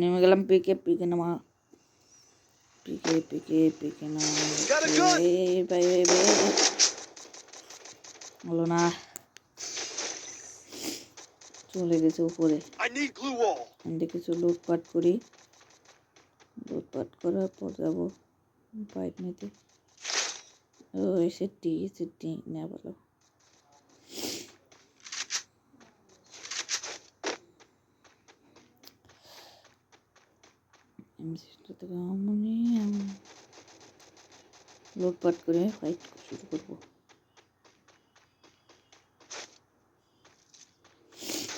নেমে গেলাম পিকে পিকে নামা পিকে পিকে পিকে না হলো না চলে গেছে উপরে কিছু লুটপাট করি লুটপাট করার পর যাব বাইক নিতে ও সেটি সেটি নেওয়া ভালো লুটপাট করে ফাইট শুরু করব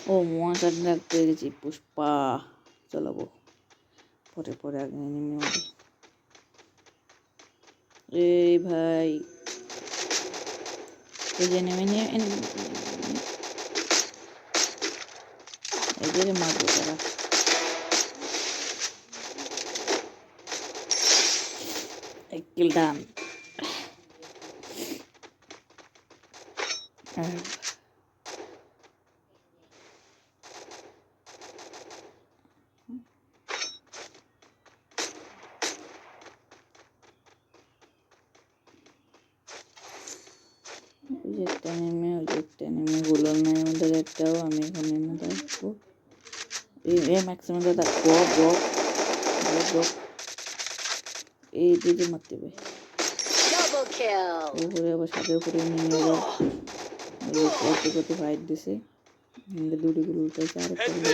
ও মশার ডাক পেয়ে গেছি পুষ্পা চালাবো পরে পরে আগে নেমে এই ভাই এই যে নেমে নিয়ে এদের মারবো তারা। এক কিল ডান আর ওই যে একটা নেমে ওই যে একটা নেমে গুলো নেই আমাদের একটাও আমি এখানে নেমে থাকবো এই এই ম্যাক্সিমাম দাদা গ গ গ গ এই দিদি মারতে হবে। উপরে আবার সাথে উপরে নিয়ে করতে করতে ফাইট দিছে। দুটি গুলো উল্টাইছে আর একটা গুলো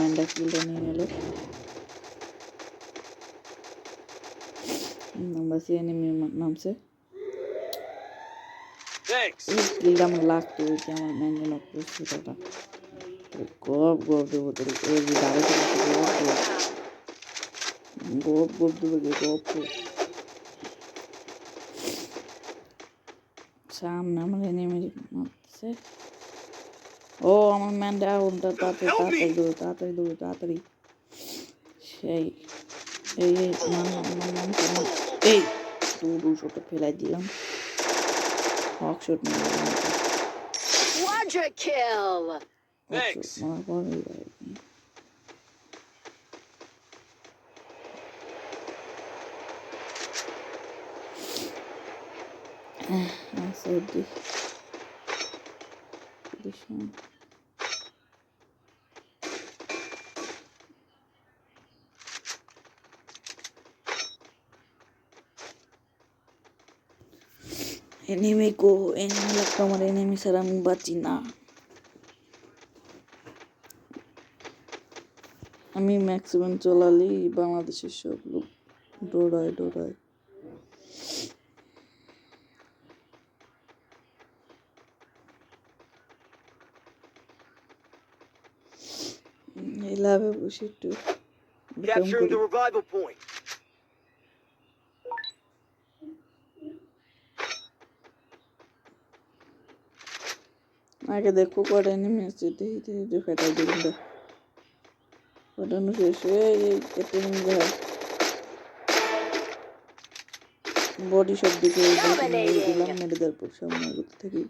ম্যান্ডা কিলটা নিয়ে নিল নাম্বার এনিমি নামছে। Thanks. এই কিলটা আমার লাগতো ওই যে আমার ম্যান্ডা নক করছে দাদা গপ গপ দেবো তোর ওই যে দাঁড়ে গপ গপ গপ গপ দেবো গে গপ গপ সামনে আমার এনিমি মারছে ও আমার ম্যান ডাউনটা তাড়াতাড়ি তাড়াতাড়ি দৌড়ো তাড়াতাড়ি দৌড়ো তাড়াতাড়ি সেই এই এই নাম নাম নাম নাম এই দু দুশোটা ফেলাই দিলাম হক শট নিয়ে Quadra kill. Thanks. I'm so dish. Ini meko, ini lakukan ini misalnya membaca nak. আমি ম্যাক্সিমাম চলালেই বাংলাদেশের সব লোক দৌড়ায় দৌড়ায় এই লাভে বসে একটু Capturing the revival point. আগে দেখো কটা নেমে আসছে দেখি দেখি ফেটাই দিলাম এই এই কেটে নিয়ে যা বডি সব দিকে দিলাম মেরে দেওয়ার পর এগোতে থাকি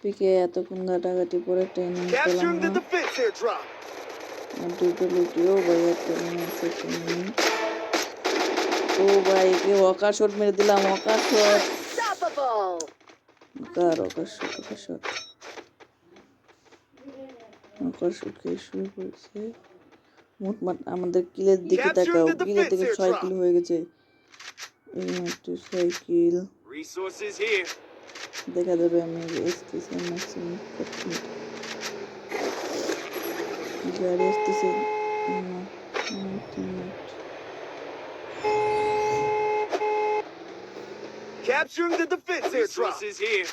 পিকে এতক্ষণ ঘাটাঘাটি পরে এনিমি পেলাম না. দুটো লুটিও ভাই একটা ও ভাই কে ওকার শট মেরে দিলাম ওকার শট. ওকার ওকার শট ওকার শট ওকার শট কে শুরু করেছে। মোটমাট আমাদের কিলের দিকে তাকাও। কিলের দিকে ছয় কিল হয়ে গেছে। এই মাত্র ছয় কিল। Resources here. দেখা যাবে আমি এসতেছি ম্যাক্সিমাম করছি গাড়ি আসতেছে না, না, teammate। Capturing the defense airdrop. Resources here.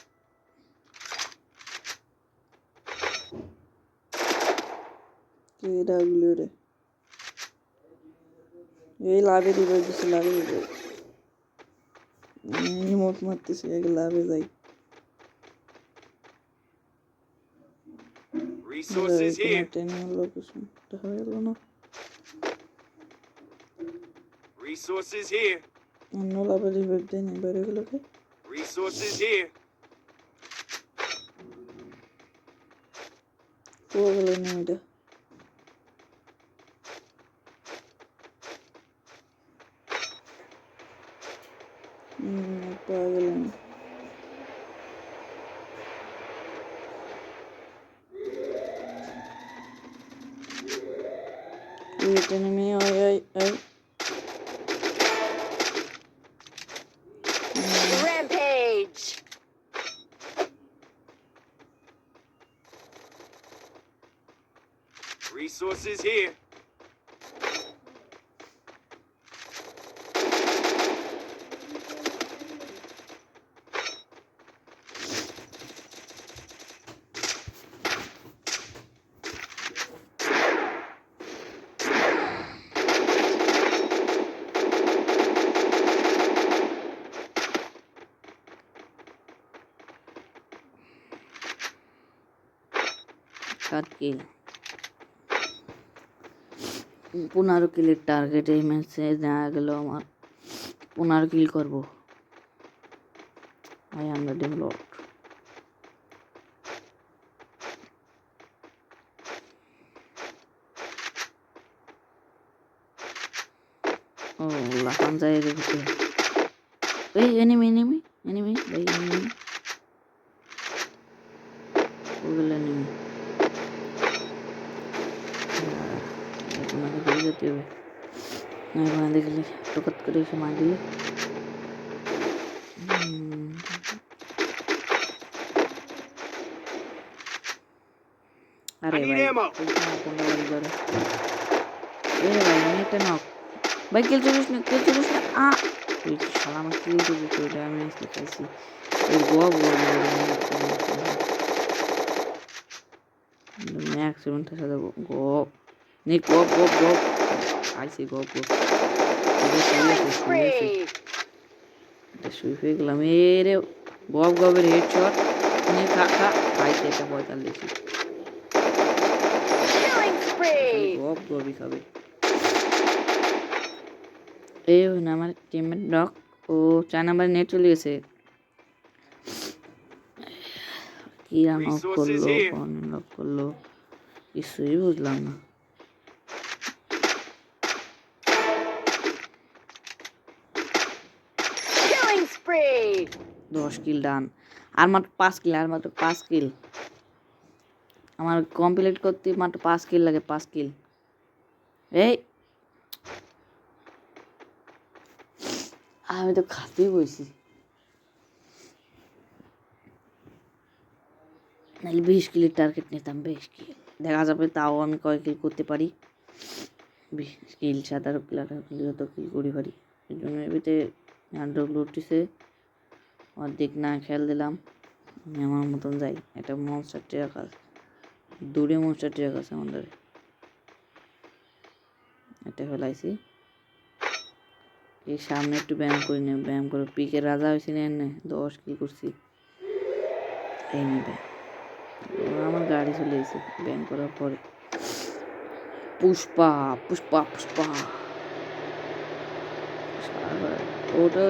কে ডাকলো রে এই লাভে দিবে কিছু লাভে দিবে রিমোট মারতেছে আগে লাভে যাই resources here. Resources here. No labeli webden nie, bere gloke. Resources here. Kuvalı neydi? Hmm, bağlı. denemeyi ay ay ay. Rampage. Resources here. সাত কিল। পনেরো কিলের টার্গেট এই ম্যাচে দেখা গেল আমার। পনেরো কিল করব। আই এম দ্য ডেভেলপ ও লাফান যায় এই এনিমি এনিমি करते हुए नाही बनाने गेली टोकत मार दिए अरे भाई बरं। ए भाई नेट नाव भाई केलचं कृष्ण केलचं कृष्ण आ। शाला मग केली तुझी तू डॅमेज कैसी एक गोवा गोवा मॅक्सिमम तसा गो সেভেনটার সাথে গপ নে গপ গপ গপ আইসি গপ গপ Killing spree. এটা শুই হয়ে গেলাম এ রে গপ গপের হেড শট নে খা খা খাইছে এটা পঁয়তাল্লিশ spree. গপ খাবে এই না আমার টিমের ডক ও চার নাম্বার নেট চলে গেছে। কি Resources করল. আনলক করল। কিছুই বুঝলাম না। দশ কিল ডান। আর মাত্র পাঁচ কিল, আর মাত্র পাঁচ কিল। আমার কমপ্লিট করতে মাত্র পাঁচ কিল লাগে, পাঁচ কিল। এই। আমি তো খাতেই বইছি। নাহলে বিশ কিলের টার্গেট নিতাম, বেশ কিল। দেখা যাবে তাও আমি কয় কিল করতে পারি। বিশ কিল সাতারো কিল, আঠারো কিল, যত কিল করি পারি। এই জন্য এবিতে হ্যান্ডল উঠতেছে অর্ধেক না খেয়াল দিলাম। আমি আমার মতন যাই। একটা মনস্টার ট্রাক আছে দূরে মনস্টার ট্রাক আছে আমাদের। এটা ফেলাইছি। এই সামনে একটু ব্যায়াম করি নে, ব্যায়াম করে। পিকে রাজা হয়েছি না দশ কি করছি? এই নেবে আমার গাড়ি চলে এসেছে ব্যায়াম করার পরে। পুষ্পা পুষ্পা পুষ্পা। ওটা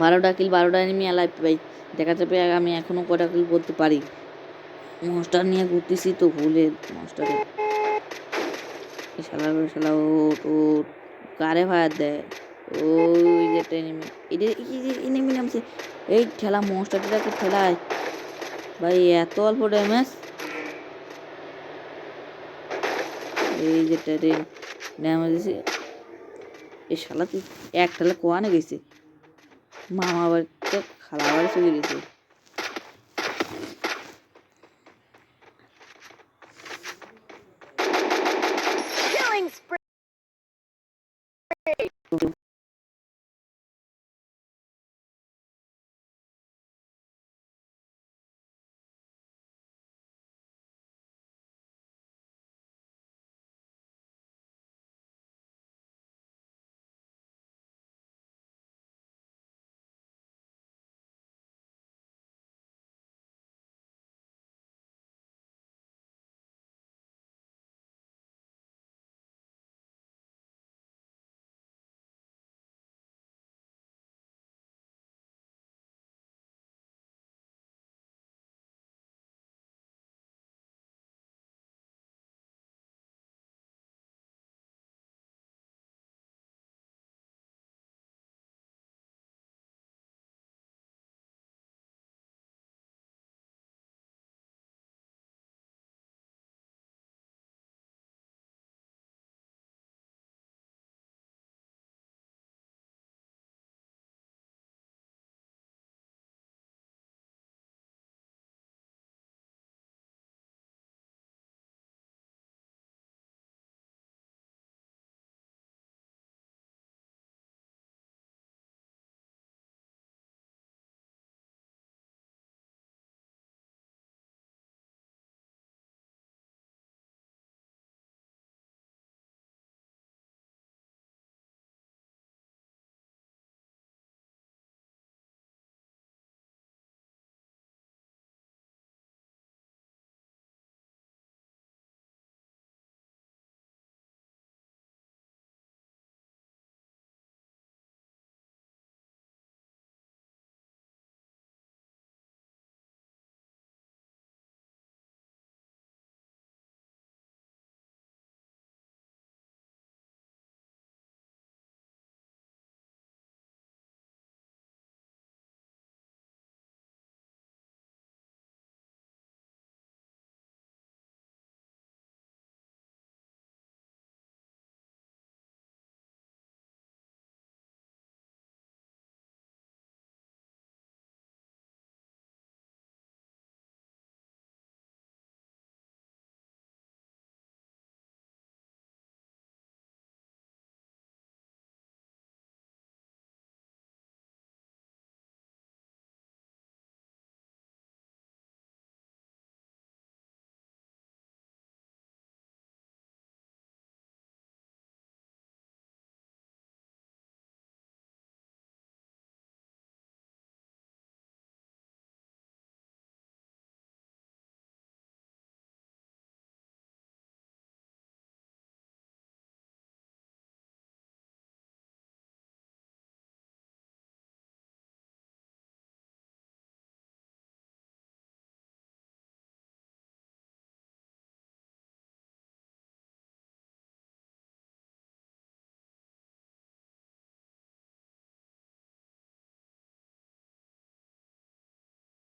বারোটা কিল, বারোটা এনিমি আলাই ভাই দেখা যাবে আমি এখনও কটা কিল করতে পারি। মনস্টার নিয়ে ঘুরতেছি তো ভুলে মনস্টারে শালা করে শালা ওট ওট কারে ফায়ার দেয়? ওই যে একটা এনিমি এটা এনিমি নামছে। এই ঠেলা মনস্টারটাকে ঠেলায়। ভাই, এত অল্প ড্যামেজ এই যে ট্রেন ড্যামেজ দিছে। এই শালা, তুই এক ঠেলা কোয়ানে গেছে? মামা বাড়িতে খালা বাড়ি চলে গেছে।